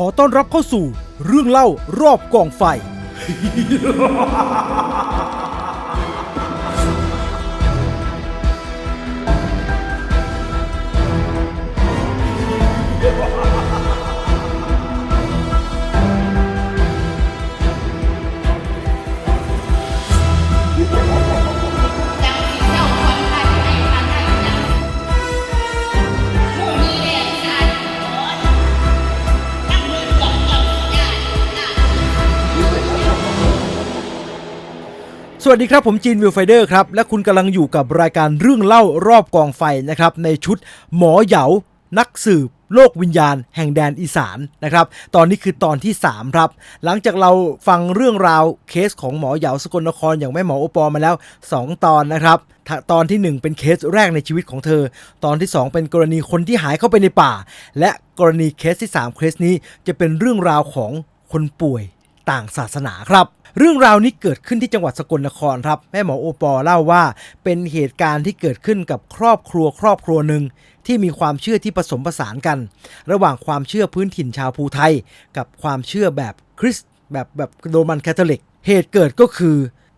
ขอต้อนรับเข้าสู่เรื่องเล่ารอบกองไฟจั สวัสดีครับ ผมจีนวิวไฟเดอร์ครับ และคุณกำลังอยู่กับรายการเรื่องเล่ารอบกองไฟนะครับ ในชุดหมอเหยา นักสืบโลกวิญญาณแห่งแดนอีสานนะครับ ตอนนี้คือตอนที่ 3 ครับ หลังจากเราฟังเรื่องราวเคสของหมอเหยาสกลนครอย่างแม่หมอโอปอมาแล้ว 2 ตอนนะครับ ตอนทีหนึ่1 เป็นเคสแรกในชีวิตของเธอ ตอนที่ 2 เป็นกรณีคนที่หายเข้าไปในป่า และกรณีเคสที่ 3 เคสนี้จะเป็นเรื่องราวของคนป่วยต่างศาสนาครับ เรื่องราวนี้เกิดขึ้นที่จังหวัดสกลนครครับ แม่หมอโอปอเล่าว่า เป็นเหตุการณ์ที่เกิดขึ้นกับครอบครัวครอบครัวหนึ่งที่มีความเชื่อที่ผสมผสานกัน ระหว่างความเชื่อพื้นถิ่นชาวภูไทย กับความเชื่อแบบคริสต์แบบแบบโรมันคาทอลิก เหตุเกิดก็คือ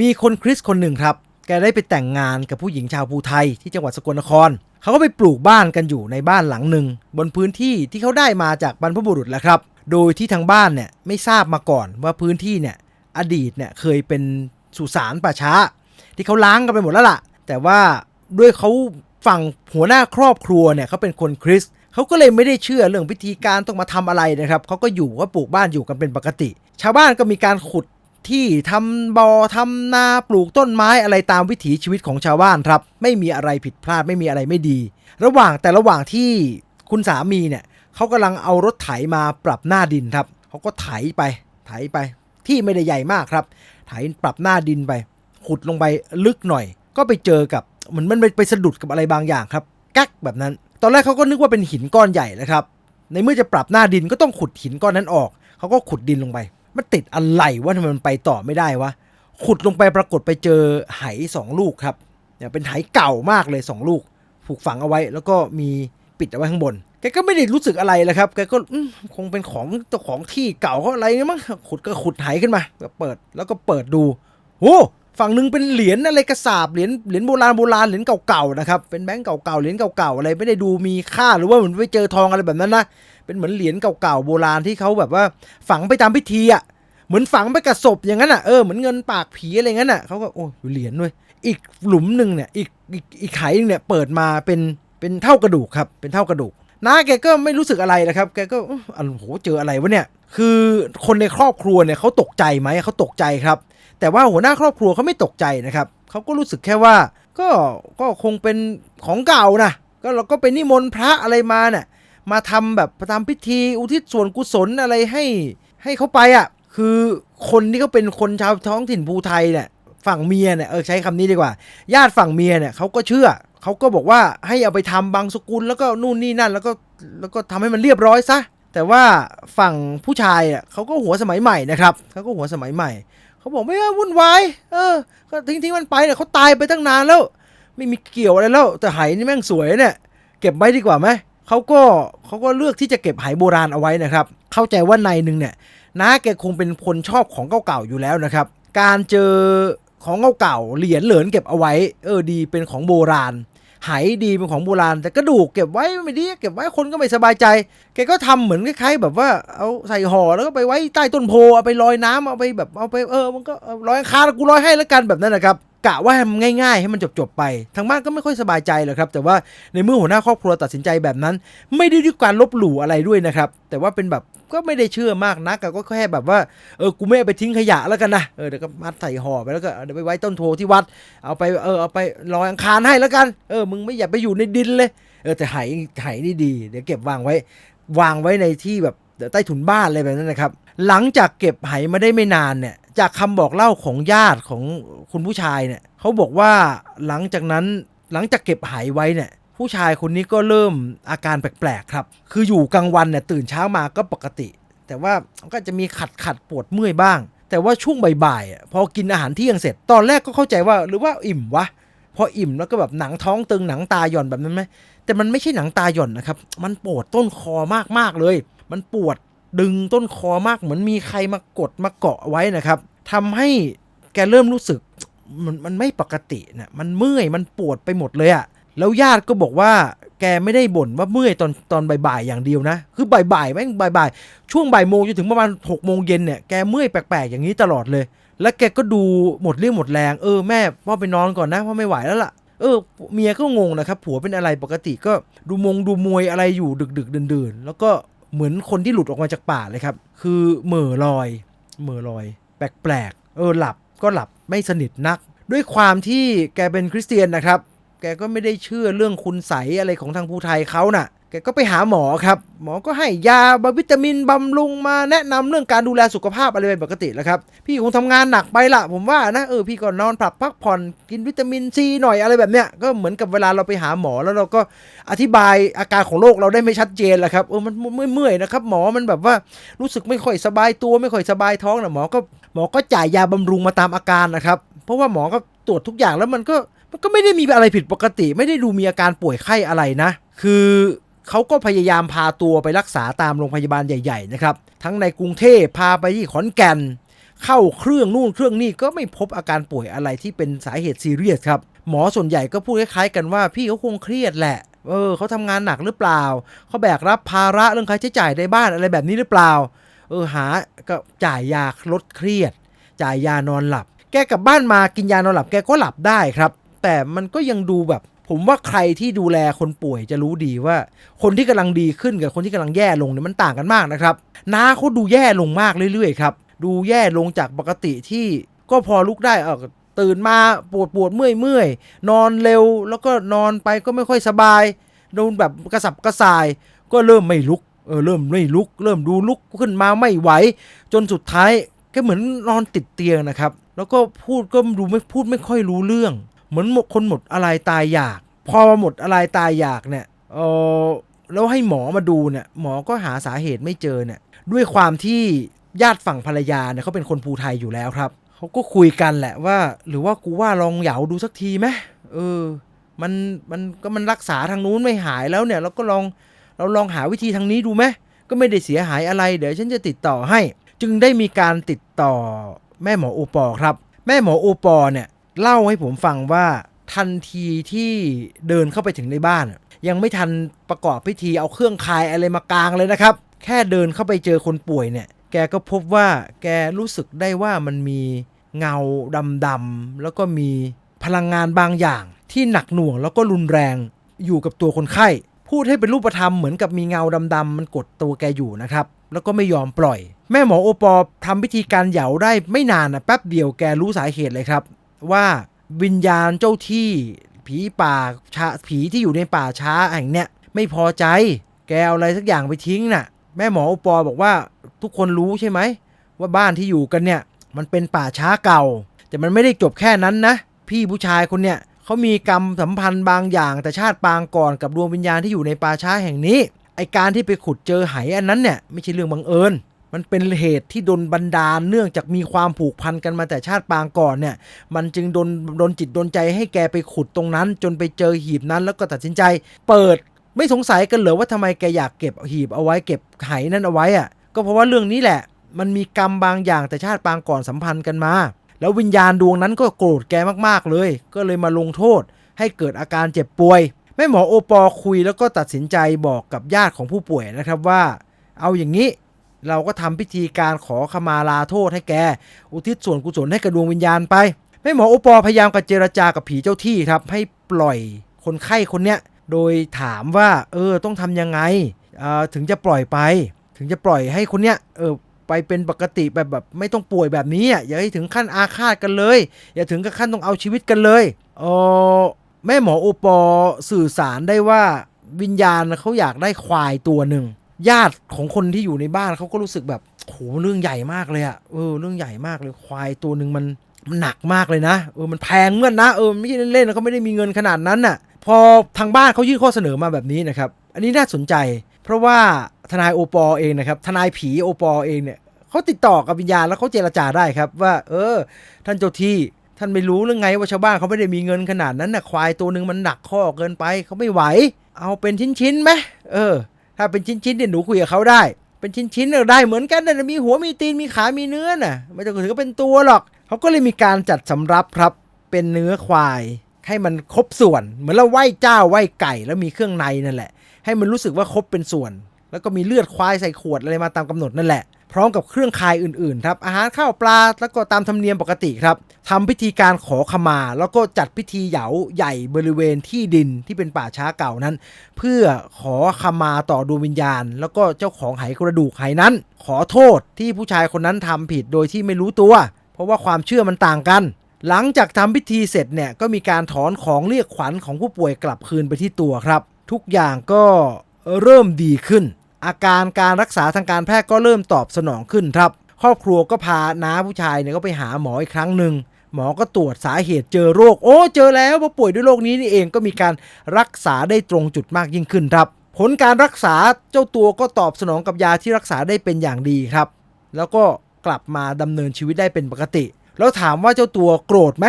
มีคนคริสต์คนหนึ่งครับ แกได้ไปแต่งงานกับผู้หญิงชาวภูไทยที่จังหวัดสกลนครเขาก็ไปปลูกบ้านกันอยู่ในบ้านหลังหนึ่งบนพื้นที่ที่เขาได้มาจากบรรพบุรุษแหละครับ โดยที่ทางบ้านเนี่ยไม่ทราบมาก่อนว่าพื้นที่เนี่ย อดีตเนี่ยเคยเป็นสุสานป่าช้า ที่เขาล้างกันไปหมดแล้วล่ะ แต่ว่าด้วยเขาฝั่งหัวหน้าครอบครัวเนี่ยเขาเป็นคนคริสเขาก็เลยไม่ได้เชื่อเรื่องพิธีการต้องมาทำอะไรนะครับเขาก็อยู่ก็ปลูกบ้านอยู่กันเป็นปกติ ชาวบ้านก็มีการขุดที่ทำบอ่อทำนาปลูกต้นไม้อะไรตามวิถีชีวิตของชาวบ้านครับ ไม่มีอะไรผิดพลาดไม่มีอะไรไม่ดี ระหว่างแต่ระหว่างที่คุณสามีเนี่ยเขากำลังเอารถไถมาปรับหน้าดินครับเขาก็ไถไปไถไป ที่ไม่ได้ใหญ่มากครับไถปรับหน้าดินไป ขุดลงไปลึกหน่อย ก็ไปเจอกับเหมือนมันไปสะดุดกับอะไรบางอย่างครับ กักแบบนั้น ตอนแรกเขาก็นึกว่าเป็นหินก้อนใหญ่นะครับ ในเมื่อจะปรับหน้าดินก็ต้องขุดหินก้อนนั้นออก เขาก็ขุดดินลงไป มันติดอะไรว่าทำไมมันไปต่อไม่ได้วะ ขุดลงไปปรากฏไปเจอไหสองลูกครับเนี่ยเป็นไหเก่ามากเลยสองลูก ผูกฝังเอาไว้ แล้วก็มี ปิดเอาไว้ข้างบน แกก็ไม่ได้รู้สึกอะไรเลยครับ แกก็คงเป็นของเจ้าของที่เก่าเขาอะไรนี่มั้ง ขุดก็ขุดไหขึ้นมาก็เปิดแล้วก็เปิดดูโอ้ฝั่งหนึ่งเป็นเหรียญอะไรกระสาบเหรียญเหรียญโบราณโบราณเหรียญเก่าๆนะครับเป็นแบงก์เก่าๆเหรียญเก่าๆอะไรไม่ได้ดูมีค่าหรือว่าเหมือนไปเจอทองอะไรแบบนั้นนะเป็นเหมือนเหรียญเก่าๆโบราณที่เขาแบบว่าฝังไปตามพิธีอะเหมือนฝังไปกับศพอย่างนั้นอะเออเหมือนเงินปากผีอะไรงั้นอะเขาก็โอ้ยเหรียญด้วยอีกหลุมหนึ่งเนี่ยอีกอีกอีกไขหนึงเนี่ยเปิดมาเป็น เป็นเท่ากระดูกครับ เป็นเท่ากระดูกน้าแกก็ไม่รู้สึกอะไรนะครับ แกก็อื้ออันโหเจออะไรวะเนี่ย คือคนในครอบครัวเนี่ยเขาตกใจไหมเขาตกใจครับ แต่ว่าหัวหน้าครอบครัวเขาไม่ตกใจนะครับเขาก็รู้สึกแค่ว่า ก็ก็คงเป็นของเก่านะก็เราก็ไปนิมนต์พระอะไรมาเนี่ยมาทำแบบทำพิธีอุทิศส่วนกุศลอะไรให้ให้เขาไปอะ คือคนที่เขาเป็นคนชาวท้องถิ่นภูไทยเนี่ยฝั่งเมียเนี่ยเออใช้คำนี้ดีกว่า ญาติฝั่งเมียเนี่ยเขาก็เชื่อ เขาก็บอกว่าให้เอาไปทำบางสกุลแล้วก็นู่นนี่นั่น แล้วก็แล้วก็ทำให้มันเรียบร้อยซะแต่ว่าฝั่งผู้ชายอะเขาก็หัวสมัยใหม่นะครับเขาก็หัวสมัยใหม่เขาบอกไม่ว่าวุ่นวายเออ ก็ทิ้งทิ้งมันไปเนี่ยเขาตายไปตั้งนานแล้ว ไม่มีเกี่ยวอะไรแล้ว แต่ไหนี่แม่งสวยเนี่ย เก็บไว้ดีกว่าไหมเขาก็เขาก็เลือกที่จะเก็บไหโบราณเอาไว้นะครับ เข้าใจว่าในหนึ่งเนี่ยน้าแกคงเป็นคนชอบของเก่าๆอยู่แล้วนะครับ การเจอ ของเก่าๆเหรียญเหรินเก็บเอาไว้ เออดีเป็นของโบราณหายดีเป็นของโบราณ แต่กระดูกเก็บไว้ไม่ดีเก็บไว้คนก็ไม่สบายใจ แกก็ทำเหมือนคล้ายๆแบบว่าเอาใส่ห่อแล้วก็ไปไว้ใต้ต้นโพเอาไปลอยน้ำเอาไปแบบเอาไปเออมันก็ลอยคารกูลอยให้แล้วกันแบบนั้นนะครับ กะว่าให้มันง่ายๆ ให้มันจบๆไป ทางบ้านก็ไม่ค่อยสบายใจหรอกครับ แต่ว่าในเมื่อหัวหน้าครอบครัวตัดสินใจแบบนั้น ไม่ได้ด้วยการลบหลู่อะไรด้วยนะครับ แต่ว่าเป็นแบบก็ไม่ได้เชื่อมากนักอะก็แค่แบบว่าเออกูไม่เอาไปทิ้งขยะแล้วกันนะเออเดี๋ยวก็มัดใส่ห่อไปแล้วก็เดี๋ยวไปไว้ต้นโพที่วัด เอาไปเออเอาไปลอยอังคารให้แล้วกันเออมึงไม่อย่าไปอยู่ในดินเลยเออแต่ไหไหนี่ดีเดี๋ยวเก็บวางไว้ วางไว้ในที่แบบใต้ถุนบ้านอะไรแบบนั้นนะครับ หลังจากเก็บไหมาได้ไม่นานเนี่ย จากคำบอกเล่าของญาติของคุณผู้ชายเนี่ยเขาบอกว่าหลังจากนั้นหลังจากเก็บไหไว้เนี่ยผู้ชายคนนี้ก็เริ่มอาการแปลกๆครับ คืออยู่กลางวันเนี่ยตื่นเช้ามาก็ปกติ แต่ว่าก็จะมีขัดขัดปวดเมื่อยบ้าง แต่ว่าช่วงบ่ายๆอะพอกินอาหารเที่ยงเสร็จ ตอนแรกก็เข้าใจว่าหรือว่าอิ่มวะพออิ่มแล้วก็แบบหนังท้องตึงหนังตาหย่อนแบบนั้นไหมแต่มันไม่ใช่หนังตาหย่อนนะครับ มันปวดต้นคอมากๆเลย มันปวด ดึงต้นคอมากเหมือนมีใครมากดมาเกาะไว้นะครับทำให้แกเริ่มรู้สึกมันมันไม่ปกตินะมันเมื่อยมันปวดไปหมดเลยอะแล้วญาติก็บอกว่าแกไม่ได้บ่นว่าเมื่อยตอนตอนบ่ายๆอย่างเดียวนะ คือบ่ายๆแม่งบ่ายๆช่วงบ่ายโมงจนถึงประมาณหกโมงเย็นเนี่ยแกเมื่อยแปลกๆอย่างนี้ตลอดเลย แล้วแกก็ดูหมดเรี่ยวหมดแรงเออแม่พ่อไปนอนก่อนนะพ่อไม่ไหวแล้วล่ะเออเมียก็งงนะครับผัวเป็นอะไรปกติก็ดูมงดูมวยอะไรอยู่ดึกๆดื่นๆ แล้วก็ เหมือนคนที่หลุดออกมาจากป่าเลยครับ คือเหม่อลอย เหม่อลอย แปลกๆ เออหลับก็หลับไม่สนิทนัก ด้วยความที่แกเป็นคริสเตียนนะครับ แกก็ไม่ได้เชื่อเรื่องคุณใสยอะไรของทางภูไทยเขาน่ะ แกก็ไปหาหมอครับ หมอก็ให้ยาบวิตามินบำรุงมาแนะนำเรื่องการดูแลสุขภาพอะไรเป็นปกติแล้วครับ พี่คงทำงานหนักไปละผมว่านะเออพี่ก็นอนปรับพักผ่อนกินวิตามินซีหน่อยอะไรแบบเนี้ยก็เหมือนกับเวลาเราไปหาหมอแล้วเราก็อธิบายอาการของโรคเราได้ไม่ชัดเจนแหละครับเออมันเมื่อยๆนะครับหมอมันแบบว่ารู้สึกไม่ค่อยสบายตัวไม่ค่อยสบายท้องนะหมอก็หมอก็จ่ายยาบำรุงมาตามอาการนะครับ เพราะว่าหมอก็ตรวจทุกอย่างแล้วมันก็มันก็ไม่ได้มีอะไรผิดปกติ ไม่ได้ดูมีอาการป่วยไข้อะไรนะ คือ เขาก็พยายามพาตัวไปรักษาตามโรงพยาบาลใหญ่ๆนะครับ ทั้งในกรุงเทพพาไปที่ขอนแก่น เข้าเครื่องนู่นเครื่องนี่ก็ไม่พบอาการป่วยอะไรที่เป็นสาเหตุซีเรียสครับหมอส่วนใหญ่ก็พูดคล้ายๆกันว่าพี่เขาคงเครียดแหละเออเขาทำงานหนักหรือเปล่า เขาแบกรับภาระเรื่องค่าใช้จ่ายในบ้านอะไรแบบนี้หรือเปล่า เออหาก็จ่ายยาลดเครียด จ่ายยานอนหลับ แกกลับบ้านมากินยานอนหลับแกก็หลับได้ครับ แต่มันก็ยังดูแบบ ผมว่าใครที่ดูแลคนป่วยจะรู้ดีว่า คนที่กำลังดีขึ้นกับคนที่กำลังแย่ลงเนี่ยมันต่างกันมากนะครับน้าเขาดูแย่ลงมากเรื่อยๆครับดูแย่ลงจากปกติที่ก็พอลุกได้เออตื่นมาปวดปวดเมื่อยเมื่อยนอนเร็วแล้วก็นอนไปก็ไม่ค่อยสบายโดนแบบกระสับกระส่าย ก็เริ่มไม่ลุกเออเริ่มไม่ลุก เริ่มดูลุกขึ้นมาไม่ไหวจนสุดท้ายแกเหมือนนอนติดเตียงนะครับ แล้วก็พูดก็ดูไม่พูดไม่ค่อยรู้เรื่อง เหมือนหมดคนหมดอะไรตายอยาก พอหมดอะไรตายอยากเนี่ยเออแล้วให้หมอมาดูเนี่ยหมอก็หาสาเหตุไม่เจอเนี่ยด้วยความที่ญาติฝั่งภรรยาเนี่ยเขาเป็นคนภูไทยอยู่แล้วครับเขาก็คุยกันแหละว่า หรือว่ากูว่าลองเหยาดูสักทีไหมเออ มันมันก็มันรักษาทางนู้นไม่หายแล้วเนี่ย เราก็ลองเราลองหาวิธีทางนี้ดูไหมก็ไม่ได้เสียหายอะไร เดี๋ยวฉันจะติดต่อให้ จึงได้มีการติดต่อแม่หมอโอปอครับ แม่หมอโอปอเนี่ย เล่าให้ผมฟังว่าทันทีที่เดินเข้าไปถึงในบ้าน ยังไม่ทันประกอบพิธีเอาเครื่องคายอะไรมากลางเลยนะครับ แค่เดินเข้าไปเจอคนป่วยเนี่ย แกก็พบว่าแกรู้สึกได้ว่ามันมีเงาดำๆแล้วก็มีพลังงานบางอย่าง ที่หนักหน่วงแล้วก็รุนแรงอยู่กับตัวคนไข้ พูดให้เป็นรูปธรรมเหมือนกับมีเงาดำๆมันกดตัวแกอยู่นะครับ แล้วก็ไม่ยอมปล่อย แม่หมอโอปอทำพิธีการเหยาได้ไม่นานนะแป๊บเดียวแกรู้สาเหตุเลยครับ ว่าวิญญาณเจ้าที่ผีป่าชาผีที่อยู่ในป่าช้าแห่งเนี้ยไม่พอใจ แกเอาอะไรสักอย่างไปทิ้งน่ะ แม่หมอโอปอบอกว่าทุกคนรู้ใช่ไหม ว่าบ้านที่อยู่กันเนี่ยมันเป็นป่าช้าเก่า แต่มันไม่ได้จบแค่นั้นนะ พี่ผู้ชายคนเนี่ยเขามีกรรมสัมพันธ์บางอย่างแต่ชาติปางก่อนกับดวงวิญญาณที่อยู่ในป่าช้าแห่งนี้ไอการที่ไปขุดเจอไหอันนั้นเนี่ยไม่ใช่เรื่องบังเอิญ มันเป็นเหตุที่ดนบันดาลเนื่องจากมีความผูกพันกันมาแต่ชาติปางก่อนเนี่ย มันจึงดนดนจิตดนใจให้แกไปขุดตรงนั้น จนไปเจอหีบนั้นแล้วก็ตัดสินใจ เปิดไม่สงสัยกันเหรอว่าทำไมแกอยากเก็บหีบเอาไว้เก็บไหนั้นเอาไว้อะก็เพราะว่าเรื่องนี้แหละ มันมีกรรมบางอย่างแต่ชาติปางก่อนสัมพันธ์กันมา แล้ววิญญาณดวงนั้นก็โกรธแกมากๆเลย ก็เลยมาลงโทษ ให้เกิดอาการเจ็บป่วยแม่หมอโอปอคุยแล้วก็ตัดสินใจบอกกับญาติของผู้ป่วยนะครับว่า เอาอย่างนี้ เราก็ทำพิธีการขอขมาลาโทษให้แก อุทิศส่วนกุศลให้กับดวงวิญญาณไปแม่หมอโอปอพยายามกับเจรจากับผีเจ้าที่ครับ ให้ปล่อยคนไข้คนเนี้ยโดยถามว่าเออต้องทำยังไงอ่อถึงจะปล่อยไป ถึงจะปล่อยให้คนเนี้ยเออไปเป็นปกติแบบแบบไม่ต้องป่วยแบบนี้อะอย่าให้ถึงขั้นอาฆาตกันเลย อย่าถึงกับขั้นต้องเอาชีวิตกันเลยเออแม่หมอโอปอสื่อสารได้ว่าวิญญาณเขาอยากได้ควายตัวหนึ่ง ญาติของคนที่อยู่ในบ้านเขาก็รู้สึกแบบโหเรื่องใหญ่มากเลยอะเออเรื่องใหญ่มากเลยควายตัวหนึ่งมันมันหนักมากเลยนะเออมันแพงเหมือนนะเออไม่ใช่เล่นๆนะเขาไม่ได้มีเงินขนาดนั้นน่ะ พอทางบ้านเขายื่นข้อเสนอมาแบบนี้นะครับ อันนี้น่าสนใจ เพราะว่าทนายโอปอเองนะครับทนายผีโอปอเองเนี่ยเขาติดต่อกับวิญญาณแล้วเขาเจรจาได้ครับ ว่า เออ ท่านเจ้าที่ท่านไม่รู้เรื่องไงว่าชาวบ้านเขาไม่ได้มีเงินขนาดนั้นน่ะควายตัวหนึ่งมันหนักข้อเกินไปเขาไม่ไหว เอาเป็นชิ้นๆไหมเออ ถ้าเป็นชิ้นๆเนี่ยหนูคุยกับเขาได้ เป็นชิ้นๆเออได้เหมือนกันนะมีหัวมีตีนมีขามีเนื้อน่ะ ไม่ต้องถือว่าเป็นตัวหรอกเขาก็เลยมีการจัดสำรับครับเป็นเนื้อควาย ให้มันครบส่วน เหมือนเราไหว้เจ้าไหว้ไก่แล้วมีเครื่องในนั่นแหละ ให้มันรู้สึกว่าครบเป็นส่วน แล้วก็มีเลือดควายใส่ขวดอะไรมาตามกำหนดนั่นแหละ พร้อมกับเครื่องคายอื่นๆครับ อาหารข้าวปลา แล้วก็ตามธรรมเนียมปกติครับทำพิธีการขอขมา แล้วก็จัดพิธีเหยาใหญ่บริเวณที่ดินที่เป็นป่าช้าเก่านั้น เพื่อขอขมาต่อดวงวิญญาณ แล้วก็เจ้าของไหกระดูกไหนั้น ขอโทษที่ผู้ชายคนนั้นทำผิดโดยที่ไม่รู้ตัว เพราะว่าความเชื่อมันต่างกันหลังจากทำพิธีเสร็จเนี่ยก็มีการถอนของเรียกขวัญของผู้ป่วยกลับคืนไปที่ตัวครับ ทุกอย่างก็เริ่มดีขึ้น อาการการรักษาทางการแพทย์ก็เริ่มตอบสนองขึ้นครับ ครอบครัวก็พาน้าผู้ชายเนี่ยก็ไปหาหมออีกครั้งหนึ่งหมอก็ตรวจสาเหตุเจอโรค โอ้ เจอแล้วว่าป่วยด้วยโรคนี้นี่เองก็มีการรักษาได้ตรงจุดมากยิ่งขึ้นครับ ผลการรักษาเจ้าตัวก็ตอบสนองกับยาที่รักษาได้เป็นอย่างดีครับ แล้วก็กลับมาดำเนินชีวิตได้เป็นปกติ แล้วถามว่าเจ้าตัวโกรธไหม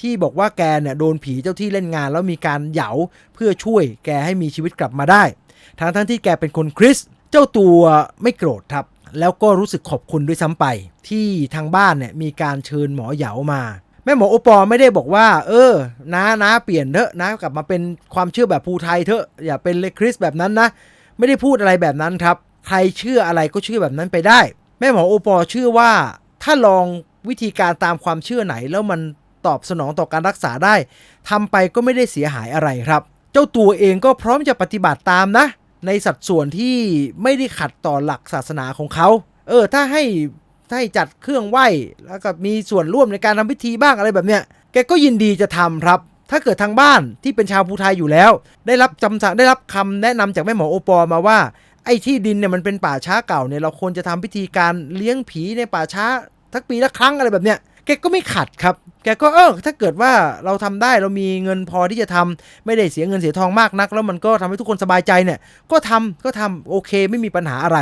ที่บอกว่าแกเนี่ยโดนผีเจ้าที่เล่นงาน แล้วมีการเหยาเพื่อช่วยแกให้มีชีวิตกลับมาได้ ทั้งทั้งที่แกเป็นคนคริสเจ้าตัวไม่โกรธครับ แล้วก็รู้สึกขอบคุณด้วยซ้ำไป ที่ทางบ้านเนี่ยมีการเชิญหมอเหยามาแม่หมอโอปอไม่ได้บอกว่า เออน้าน้าเปลี่ยนเถอะน้ากลับมาเป็นความเชื่อแบบภูไทยเถอะอย่าเป็นเลคริสแบบนั้นนะ ไม่ได้พูดอะไรแบบนั้นครับ ใครเชื่ออะไรก็เชื่อแบบนั้นไปได้ แม่หมอโอปอเชื่อว่า ถ้าลองวิธีการตามความเชื่อไหน แล้วมันตอบสนองต่อการรักษาได้ทำไปก็ไม่ได้เสียหายอะไรครับ เจ้าตัวเองก็พร้อมจะปฏิบัติตามนะ ในสัดส่วนที่ไม่ได้ขัดต่อหลักศาสนาของเขา เออ ถ้าให้ถ้าให้จัดเครื่องไหว้แล้วก็มีส่วนร่วมในการทำพิธีบ้างอะไรแบบเนี้ย แกก็ยินดีจะทำครับ ถ้าเกิดทางบ้านที่เป็นชาวภูไทยอยู่แล้ว ได้รับจำสั่งได้รับคำแนะนำจากแม่หมอโอปอมาว่าไอ้ที่ดินเนี่ยมันเป็นป่าช้าเก่าเนี่ยเราควรจะทำพิธีการเลี้ยงผีในป่าช้าทักปีละครั้งอะไรแบบเนี้ย แกก็ไม่ขัดครับ แกก็เออถ้าเกิดว่าเราทำได้เรามีเงินพอที่จะทำไม่ได้เสียเงินเสียทองมากนัก แล้วมันก็ทำให้ทุกคนสบายใจเนี่ย ก็ทำก็ทำโอเคไม่มีปัญหาอะไร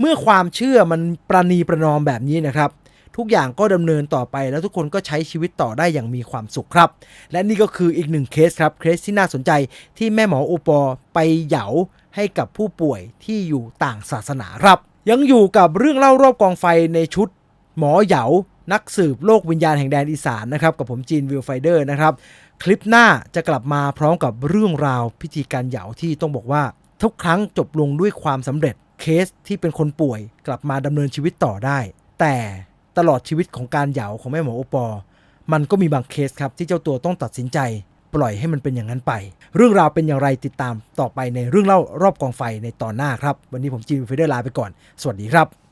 เมื่อความเชื่อมันประนีประนอมแบบนี้นะครับ ทุกอย่างก็ดำเนินต่อไปแล้วทุกคนก็ใช้ชีวิตต่อได้อย่างมีความสุขครับ และนี่ก็คืออีกหนึ่งเคสครับเคสที่น่าสนใจที่แม่หมอโอปอไปเหยาให้กับผู้ป่วยที่อยู่ต่างศาสนาครับ ยังอยู่กับเรื่องเล่ารอบกองไฟในชุดหมอเหยา นักสืบโลกวิญญาณแห่งแดนอีสานนะครับกับผมจีนวิวไฟเดอร์นะครับ คลิปหน้าจะกลับมาพร้อมกับเรื่องราวพิธีการเหยาที่ต้องบอกว่า ทุกครั้งจบลงด้วยความสำเร็จเคสที่เป็นคนป่วยกลับมาดำเนินชีวิตต่อได้ แต่ตลอดชีวิตของการเหยาของแม่หมอโอปอ มันก็มีบางเคสครับที่เจ้าตัวต้องตัดสินใจ ปล่อยให้มันเป็นอย่างนั้นไป เรื่องราวเป็นอย่างไรติดตามต่อไปในเรื่องเล่ารอบกองไฟในตอนหน้าครับ วันนี้ผมจีนวิวไฟเดอร์ลาไปก่อน สวัสดีครับ